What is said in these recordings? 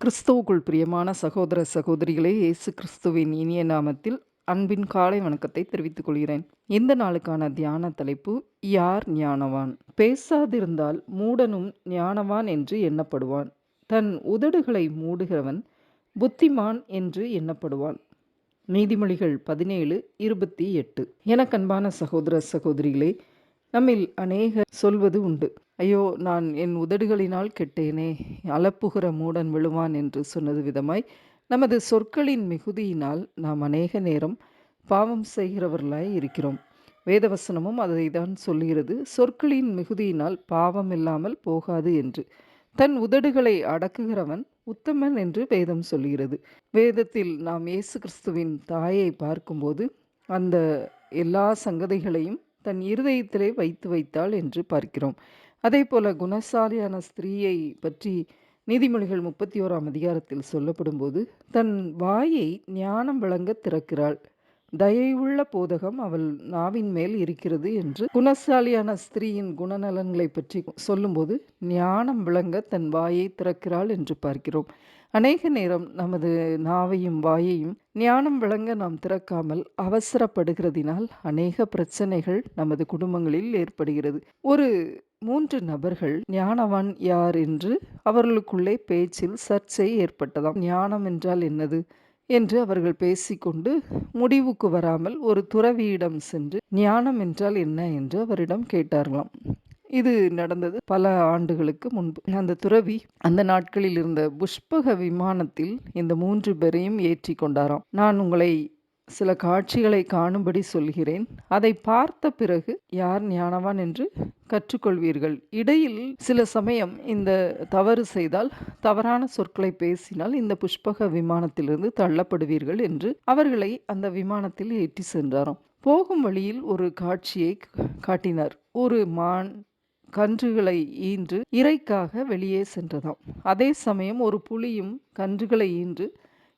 கிறிஸ்துவுக்குள் பிரியமான சகோதர சகோதரிகளே இயேசு கிறிஸ்துவின் இனிய நாமத்தில் அன்பின் காலை வணக்கத்தை தெரிவித்துக் கொள்கிறேன். இந்த நாளுக்கான தியான தலைப்பு யார் ஞானவான்? பேசாதிருந்தால் மூடனும் ஞானவான் என்று எண்ணப்படுவான். தன் உதடுகளை மூடுகிறவன் புத்திமான் என்று எண்ணப்படுவான். நீதிமொழிகள் பதினேழு இருபத்தி எட்டு. எனக்கன்பான சகோதர சகோதரிகளே நம்மில் அநேகர் சொல்வது உண்டு. ஐயோ நான் என் உதடுகளினால் கெட்டேனே அலப்புகிற மூடன் விழுவான் என்று சொன்னது விதமாய் நமது சொற்களின் மிகுதியினால் நாம் அநேக நேரம் பாவம் செய்கிறவர்களாய் இருக்கிறோம். வேதவசனமும் அதை தான் சொல்லுகிறது. சொற்களின் மிகுதியினால் பாவம் இல்லாமல் போகாது என்று. தன் உதடுகளை அடக்குகிறவன் உத்தமன் என்று வேதம் சொல்கிறது வேதத்தில் நாம் இயேசு கிறிஸ்துவின் தாயை பார்க்கும்போது அந்த எல்லா சங்கதிகளையும் தன் இருதயத்திலே வைத்து வைத்தாள் என்று பார்க்கிறோம். அதே போல குணசாலியான ஸ்திரீயை பற்றி நீதிமொழிகள் முப்பத்தி ஓராம் அதிகாரத்தில் சொல்லப்படும்போது தன் வாயை ஞானம் விளங்க திறக்கிறாள். தயவுள்ள போதகம் அவள் நாவின் மேல் இருக்கிறது என்று குணசாலியான ஸ்திரீயின் குணநலன்களை பற்றி சொல்லும்போது ஞானம் விளங்க தன் வாயை திறக்கிறாள் என்று பார்க்கிறோம். அநேக நேரம் நமது நாவையும் வாயையும் ஞானம் விளங்க நாம் திறக்காமல் அவசரப்படுகிறதினால் அநேக பிரச்சனைகள் நமது குடும்பங்களில் ஏற்படுகிறது. ஒரு மூன்று நபர்கள் ஞானவான் யார் என்று அவர்களுக்குள்ளே பேச்சில் சர்ச்சை ஏற்பட்டதாம். ஞானம் என்றால் என்னது? என்று அவர்கள் பேசிக்கொண்டு முடிவுக்கு வராமல் ஒரு துறவியிடம் சென்று ஞானம் என்றால் என்ன? என்று அவரிடம் கேட்டார்களாம். இது நடந்தது பல ஆண்டுகளுக்கு முன்பு. அந்த துறவி அந்த நாட்களில் இருந்த புஷ்பக விமானத்தில் இந்த மூன்று பேரையும் ஏற்றி கொண்டாராம். நான் உங்களை சில காட்சிகளை காணும்படி சொல்கிறேன். அதை பார்த்த பிறகு யார் ஞானவான் என்று கற்றுக்கொள்வீர்கள். இடையில் சில சமயம் இந்த தவறு செய்தால் தவறான சொற்களை பேசினால் இந்த புஷ்பக விமானத்திலிருந்து தள்ளப்படுவீர்கள் என்று அவர்களை அந்த விமானத்தில் ஏற்றி சென்றாராம். போகும் வழியில் ஒரு காட்சியை காட்டினார். ஒரு மான் கன்றுகளை ஈன்று இறைக்காக வெளியே சென்றதாம். அதே சமயம் ஒரு புலியும் கன்றுகளை ஈன்று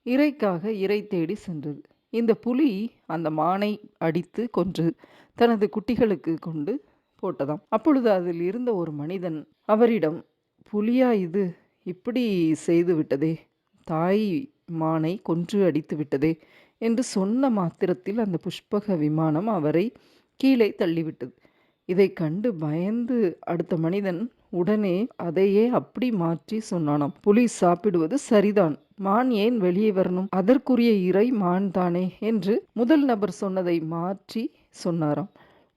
இறைக்காக இறை தேடி சென்றது. இந்த புலி அந்த மானை அடித்து கொன்று தனது குட்டிகளுக்கு கொண்டு போட்டதாம். அப்பொழுது அதில் இருந்த ஒரு மனிதன் அவரிடம் புலியா இது? இப்படி செய்து விட்டதே. தாய் மானை கொன்று அடித்து விட்டதே என்று சொன்ன மாத்திரத்தில் அந்த புஷ்பக விமானம் அவரை கீழே தள்ளிவிட்டது. இதை கண்டு பயந்து அடுத்த மனிதன் உடனே அதையே அப்படி மாற்றி சொன்னானாம். புலி சாப்பிடுவது சரிதான். மான் ஏன் வெளியே வரணும்? அதற்குரிய இறை மான் தானே? என்று முதல் நபர் சொன்னதை மாற்றி சொன்னாராம்.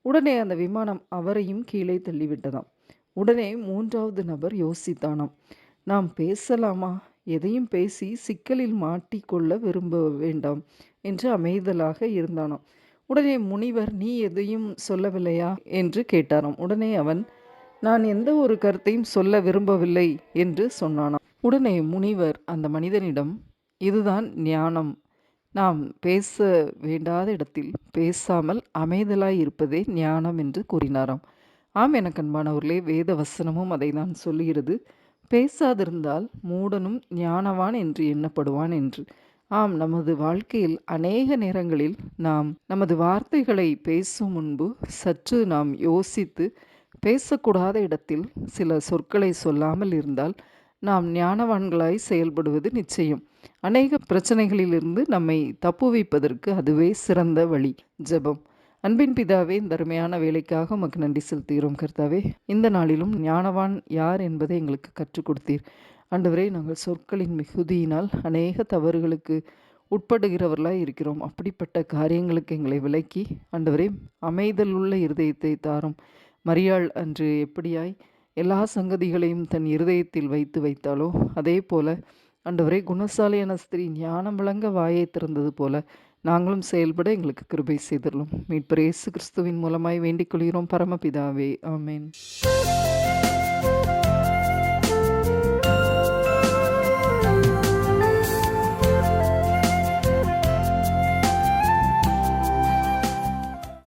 உடனே அந்த விமானம் அவரையும் கீழே தள்ளிவிட்டதாம். உடனே மூன்றாவது நபர் யோசித்தானாம். நாம் பேசலாமா? எதையும் பேசி சிக்கலில் மாட்டிக்கொள்ள விரும்ப வேண்டாம் என்று அமைதலாக இருந்தானாம். உடனே முனிவர் நீ எதையும் சொல்லவில்லையா? என்று கேட்டாராம். உடனே அவன் நான் எந்த ஒரு கருத்தையும் சொல்ல விரும்பவில்லை என்று சொன்னானாம். உடனே முனிவர் அந்த மனிதனிடம் இதுதான் ஞானம். நாம் பேச வேண்டாத இடத்தில் பேசாமல் அமைதலாய் இருப்பதே ஞானம் என்று கூறினாராம். ஆம் எனக்கு அன்பானவர்களே வேத வசனமும் அதை தான் சொல்லுகிறது. பேசாதிருந்தால் மூடனும் ஞானவான் என்று எண்ணப்படுவான் என்று ஆம் நமது வாழ்க்கையில் அநேக நேரங்களில் நாம் நமது வார்த்தைகளை பேசும் முன்பு சற்று நாம் யோசித்து பேசக்கூடாத இடத்தில் சில சொற்களை சொல்லாமல் இருந்தால் நாம் ஞானவான்களாய் செயல்படுவது நிச்சயம். அநேக பிரச்சனைகளிலிருந்து நம்மை தப்புவிப்பதற்கு அதுவே சிறந்த வழி. ஜெபம். அன்பின் பிதாவே இந்த அருமையான வேலைக்காக உமக்கு நன்றி செலுத்துகிறோம் கர்த்தாவே. இந்த நாளிலும் ஞானவான் யார் என்பதை எங்களுக்கு கற்றுக் கொடுத்தீர். ஆண்டவரே நாங்கள் சொற்களின் மிகுதியினால் அநேக தவறுகளுக்கு உட்படுகிறவர்களாக இருக்கிறோம். அப்படிப்பட்ட காரியங்களுக்கு எங்களை விலக்கி ஆண்டவரே அமைதல் உள்ள இருதயத்தை தாரும். மரியாள் அன்று எப்படியாய் எல்லா சங்கதிகளையும் தன் இருதயத்தில் வைத்து வைத்தாலோ அதே போல ஆண்டவரே குணசாலியான ஸ்திரீ ஞானம் விளங்க வாயை திறந்தது போல நாங்களும் செயல்பட எங்களுக்கு கிருபை செய்துள்ளோம் மீட்பர் இயேசு கிறிஸ்துவின் மூலமாய் வேண்டிக் கொள்கிறோம். பரமபிதாவே ஆமேன்.